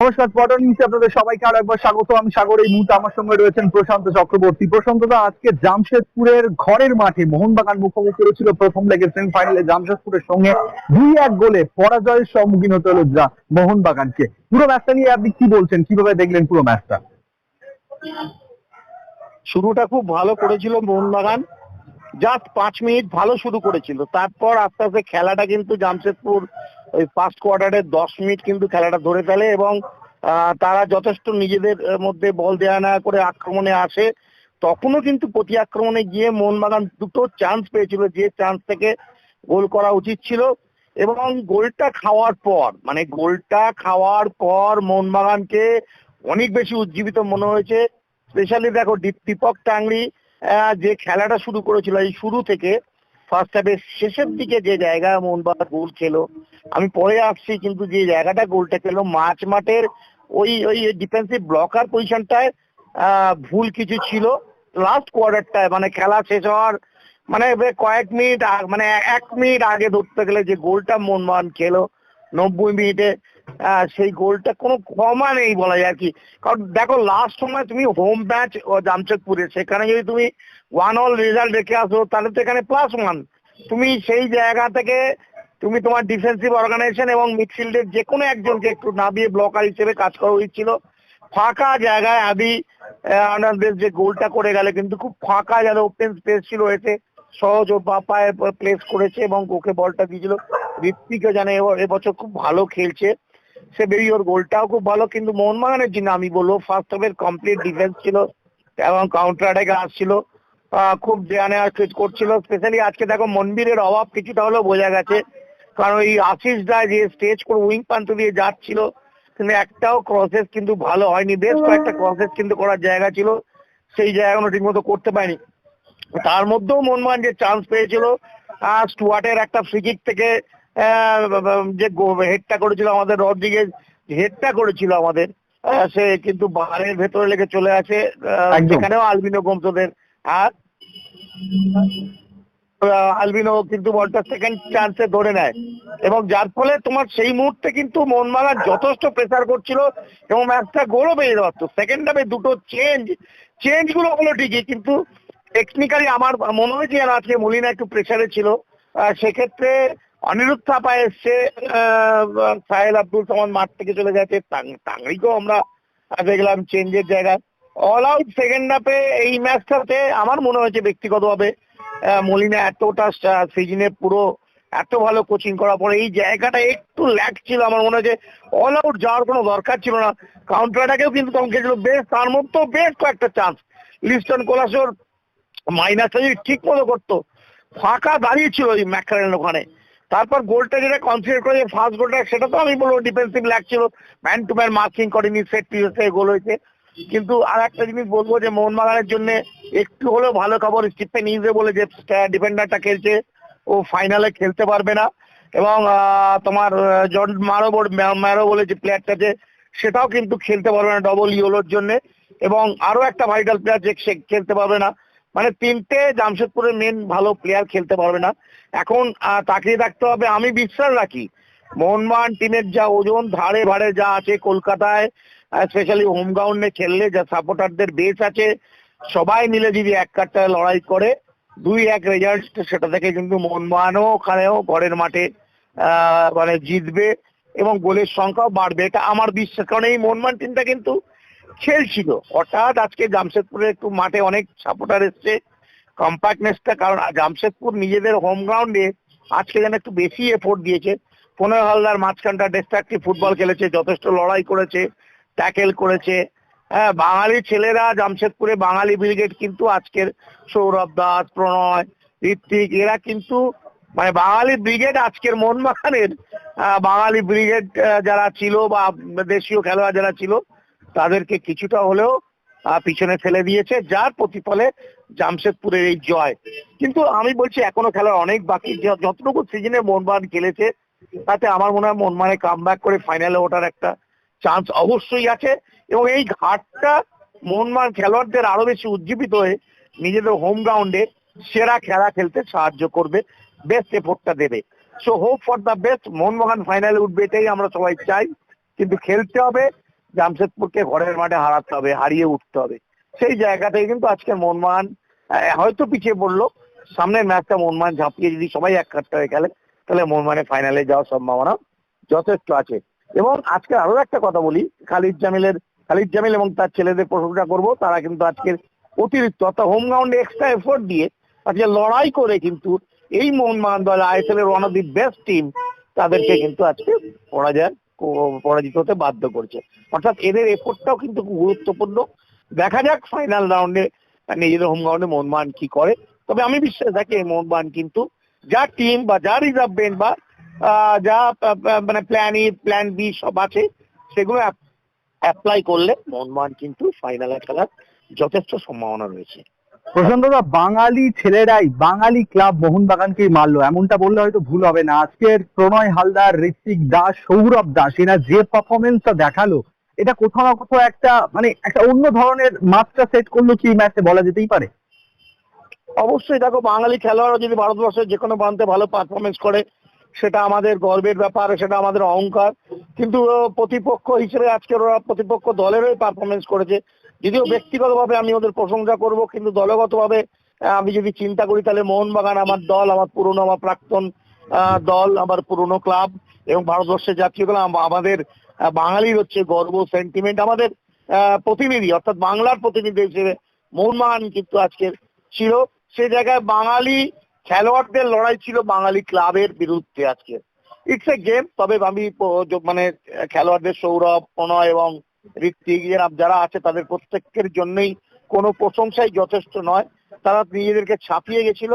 নমস্কার পটন নিউজে আপনাদের সবাইকে আরও একবার স্বাগত। আমি সাগর, এই মুহূর্তে আমার সঙ্গে রয়েছেন প্রশান্ত চক্রবর্তী। প্রশান্ত দা, আজকে জামশেদপুরের ঘরের মাঠে মোহনবাগান মুখোমুখি করেছিল প্রথম লেগের সেমিফাইনালে জামশেদপুরের সঙ্গে দুই এক গোলে পরাজয়ের সম্মুখীন হতে হলো যা মোহনবাগানকে। পুরো ম্যাচটা নিয়ে আপনি কি বলছেন? কীভাবে দেখলেন পুরো ম্যাচটা? শুরুটা খুব ভালো করেছিল মোহনবাগান। জাস্ট পাঁচ মিনিট ভালো শুরু করেছিল। তারপর আস্তে আস্তে খেলাটা কিন্তু জামশেদপুর ওই ফার্স্ট কোয়ার্টারে দশ মিনিট কিন্তু খেলাটা ধরে ফেলে এবং তারা যথেষ্ট নিজেদের মধ্যে বল দেয়া না করে আক্রমণে আসে। তখনও কিন্তু প্রতি আক্রমণে গিয়ে মোহনবাগান দুটো চান্স পেয়েছিল, যে চান্স থেকে গোল করা উচিত ছিল। এবং গোলটা খাওয়ার পর মানে গোলটা খাওয়ার পর মোহনবাগানকে অনেক বেশি উজ্জীবিত মনে হয়েছে। স্পেশালি দেখো দীপ- দীপক টাংরি যে খেলাটা শুরু করেছিল, এই শুরু থেকে ফার্স্ট হাফের শেষের দিকে যে জায়গা মোহনবাগান গোল খেলো, আমি পরে আসছি কিন্তু যে জায়গাটা গোলটা খেলো, মাঝ মাঠের ওই ওই ডিফেন্সিভ ব্লকার পজিশনটায় ভুল কিছু ছিল। লাস্ট কোয়ার্টারটায় মানে খেলা শেষ হওয়ার মানে কয়েক মিনিট মানে এক মিনিট আগে ধরতে গেলে যে গোলটা মোহনবাগান খেলো, নব্বই মিনিটে সেই গোলটা কোনো ক্ষমা নেই বলা যায় কি। কারণ দেখো লাস্ট সময় তুমি হোম ম্যাচ জামশেদপুরে, সেখানে যদি তুমি ওয়ান অল রেজাল্ট রেখে আসো, তাহলে তো এখানে প্লাস ওয়ান তুমি সেই জায়গা থেকে তুমি তোমার ডিফেন্সিভ অর্গানাইজেশন এবং মিডফিল্ডের যে কোনো একজনকে একটু নামিয়ে ব্লকার হিসেবে কাজ করা উচিত ফাঁকা জায়গায় আদি আনন্দের যে গোলটা করে গেলে, কিন্তু খুব ফাঁকা যারা ওপেন স্পেস ছিল এতে। সহজ ও বা পায়ে প্লেস করেছে এবং ওকে বলটা দিয়েছিল। ঋত্বিকও জানে এব- এবছর খুব ভালো খেলছে। সে বেরিয়ে ওর গোলটাও খুব ভালো, কিন্তু মোহনবাগানের জন্য আমি বলব ফার্স্ট হাফের কমপ্লিট ডিফেন্স ছিল এবং কাউন্টার অ্যাটাকে আসছিল। খুব দেয়া নেওয়া করছিল। স্পেশালি আজকে দেখো মন্দিরের অভাব কিছুটা হলেও বোঝা গেছে। কারণ ওই আশিস দা যে স্টেজ করে উইং প্রান্ত দিয়ে যাচ্ছিল, কিন্তু একটাও ক্রসেস কিন্তু ভালো হয়নি। বেশ কয়েকটা ক্রসেস কিন্তু করার জায়গা ছিল। সেই জায়গাগুলো ঠিকমতো করতে পারেনি। তার মধ্যেও মনমান যে চান্স পেয়েছিল স্টুয়ার্টের একটা ফ্রিকিক থেকে যে হেডটা করেছিল আমাদের রড্রিগেজ হেডটা করেছিল আমাদের। সে কিন্তু বারের ভেতরে লেগে চলে আসে সেখানেও আলবিনো গোমসোদের আর আলবিনো কিন্তু বলটা সেকেন্ড চান্সে ধরে নেয়। এবং যার ফলে তোমার সেই মুহূর্তে কিন্তু মোহনবাগান যথেষ্ট প্রেসার করছিল এবং ম্যাচটা গোলও পেয়ে পারতো। সেকেন্ড হাফে দুটো চেঞ্জ চেঞ্জগুলো হলো ঠিকই কিন্তু টেকনিক্যালি আমার মনে হয়েছে যেন আজকে মলিনা একটু প্রেসারে ছিল। সেক্ষেত্রে অনিরুদ্ধ থাপা এসছে সাহেল আব্দুল সামান মাঠ থেকে চলে গেছে। টাংরিকেও আমরা দেখলাম চেঞ্জের জায়গায়। অল আউট সেকেন্ড হাফে এই ম্যাচটাতে আমার মনে হয়েছে ব্যক্তিগতভাবে আহ, মলিনা এতটা সিজনে পুরো এত ভালো কোচিং করার পরে এই জায়গাটা একটু ল্যাক ছিল। আমার মনে হয়েছে অল আউট যাওয়ার কোনো দরকার ছিল না। কাউন্টারটাকেও কিন্তু তখন খেয়েছিল বেশ তার মধ্যেও বেশ কয়েকটা চান্স লিস্টন কোলাসোর মাইনাসটা যদি ঠিক মতো করতো। ফাঁকা দাঁড়িয়েছিল ওই ম্যাকারেন ওখানে। তারপর গোলটা যেটা কনসিডার করে ফার্স্ট গোলটা সেটা তো আমি বলব ডিফেন্সিভ ল্যাক ছিল। ম্যান টু ম্যান মার্কিং করেনি সেট পিসে গোল হয়েছে। কিন্তু আর একটা জিনিস বলব যে, মোহনবাগানের জন্য একটু হলেও ভালো খবর স্টিফেন ইজে বলে যে ডিফেন্ডারটা খেলছে, ও ফাইনালে খেলতে পারবে না। এবং তোমার জন মারো ম্যারো বলে যে প্লেয়ারটা যে, সেটাও কিন্তু খেলতে পারবে না ডবল ইয়োলোর জন্য। এবং আরও একটা ভাইটাল প্লেয়ার যে খেলতে পারবে না। মানে তিনটে জামশেদপুরের মেন ভালো প্লেয়ার খেলতে পারবে না। এখন তাকিয়ে থাকতে হবে, আমি বিশ্বাস রাখি। মোহনবাগান টিমের যা ওজন, ধারে ভাড়ে যা আছে কলকাতায় স্পেশালি হোম গ্রাউন্ডে খেললে যা সাপোর্টারদের বেস আছে, সবাই মিলে যদি এক কাটটায় লড়াই করে, দুই এক রেজাল্ট সেটা থেকে কিন্তু মোহনবাগানও ওখানেও ঘরের মাঠে মানে জিতবে এবং গোলের সংখ্যাও বাড়বে। এটা আমার বিশ্বাস, কারণ এই মোহনবাগান টিমটা কিন্তু খেলছিল। হঠাৎ আজকে জামশেদপুরে একটু মাঠে অনেক সাপোর্টার এসছে কম্প্যাক্টনেসটা কারণ জামশেদপুর নিজেদের হোম গ্রাউন্ডে আজকে যেন একটু বেশি এফোর্ট দিয়েছে। পনেরো হালদার মাঝখানটা ডিস্ট্রাকটিভ ফুটবল খেলেছে, যথেষ্ট লড়াই করেছে ট্যাকেল করেছে। হ্যাঁ বাঙালি ছেলেরা জামশেদপুরে, বাঙালি ব্রিগেড কিন্তু আজকের সৌরভ দাস, প্রণয়, ঋত্বিক, এরা কিন্তু মানে বাঙালি ব্রিগেড আজকের মোহনবাগানের বাঙালি ব্রিগেড যারা ছিল বা দেশীয় খেলোয়াড় যারা ছিল, তাদেরকে কিছুটা হলেও পিছনে ফেলে দিয়েছে, যার প্রতিফলে জামশেদপুরের এই জয়। কিন্তু আমি বলছি, এখনও খেলার অনেক বাকি যতটুকু সিজনে মোহনবাগান খেলেছে, তাতে আমার মনে হয় মোহনবাগানে কাম করে ফাইনালে ওঠার একটা চান্স অবশ্যই আছে। এবং এই ঘাটটা মোহনবাগান খেলোয়াড়দের আরও বেশি উজ্জীবিত হয়ে নিজেদের হোম গ্রাউন্ডে সেরা খেলা খেলতে সাহায্য করবে বেস্ট এফোর্টটা দেবে। So hope for the best Mohun Bagan ফাইনালে উঠবে এটাই আমরা সবাই চাই। কিন্তু খেলতে হবে জামশেদপুরকে ঘরের মাঠে হারাতে হবে, হারিয়ে উঠতে হবে। সেই জায়গা থেকে কিন্তু আজকে মনমান হয়তো পিছিয়ে পড়ল। সামনের ম্যাচটা মনমান ঝাঁপিয়ে যদি সবাই এক কাটতে হয়ে গেলে তাহলে মনমানে ফাইনালে যাওয়ার সম্ভাবনা যথেষ্ট আছে। এবং আজকে আরও একটা কথা বলি, খালিদ জামিলের, খালিদ জামিল এবং তার ছেলেদের প্রশংসা করব, তারা কিন্তু আজকের অতিরিক্ত, অর্থাৎ হোম গ্রাউন্ডে এক্সট্রা এফোর্ট দিয়ে আজকে লড়াই করে কিন্তু এই মোহনবাগান দল আইএসএল এর one of the best team তাদেরকে কিন্তু আজকে পরাজয় পরাজিত হতে বাধ্য করছে। অর্থাৎ এদের এফোর্টটাও কিন্তু খুব গুরুত্বপূর্ণ। দেখা যাক ফাইনাল রাউন্ডে নিজেদের হোম গ্রাউন্ডে মোহনবাগান কি করে। তবে আমি বিশ্বাস এই মোহনবাগান কিন্তু যা টিম বা যা রিজার্ভ বেঞ্চ বা যা মানে প্ল্যান ই প্ল্যান বি সব আছে, সেগুলো অ্যাপ্লাই করলে মোহনবাগান কিন্তু ফাইনালে খেলার যথেষ্ট সম্ভাবনা রয়েছে। প্রশান্ত দা, বাঙালি ছেলেরাই বাঙালি ক্লাব মোহনবাগানকেই মারলো। এমনটা বললে হয়তো ভুল হবে না। আজকের প্রণয় হালদার, ঋত্বিক দাস সৌরভ দাস এরা যে পারফরমেন্সটা দেখাল, এটা কোথাও না কোথাও একটা মানে একটা অন্য ধরনের মাত্রা সেট করল কি ম্যাচে বলা যেতেই পারে? অবশ্যই দেখো, বাঙালি খেলোয়াড়রা যদি ভারতবর্ষের যে কোনো প্রান্তে ভালো পারফরমেন্স করে, সেটা আমাদের গর্বের ব্যাপার, সেটা আমাদের অহংকার। কিন্তু প্রতিপক্ষ হিসেবে আজকের ওরা প্রতিপক্ষ দলেরই পারফরমেন্স করেছে। যদিও ব্যক্তিগতভাবে আমি ওদের প্রশংসা করব কিন্তু দলগতভাবে আমি যদি চিন্তা করি তাহলে মোহনবাগান আমার দল আমার পুরনো আমার প্রাক্তন দল আমার পুরনো ক্লাব এবং ভারতবর্ষের জাতীয় দল আমাদের বাঙালির হচ্ছে গর্ব সেন্টিমেন্ট আমাদের প্রতিনিধি অর্থাৎ বাংলার প্রতিনিধি হিসেবে মোহনবাগান কিন্তু আজকের ছিল। সে জায়গায় বাঙালি খেলোয়াড়দের লড়াই ছিল বাঙালি ক্লাবের বিরুদ্ধে আজকে। ইটস এ গেম তবে আমি মানে খেলোয়াড়দের সৌরভ প্রণয় এবং ঋত্বিক যারা আছে তাদের প্রত্যেকের জন্যই কোনো প্রশংসাই যথেষ্ট নয়। তারা নিজেদেরকে ছাপিয়ে গেছিল।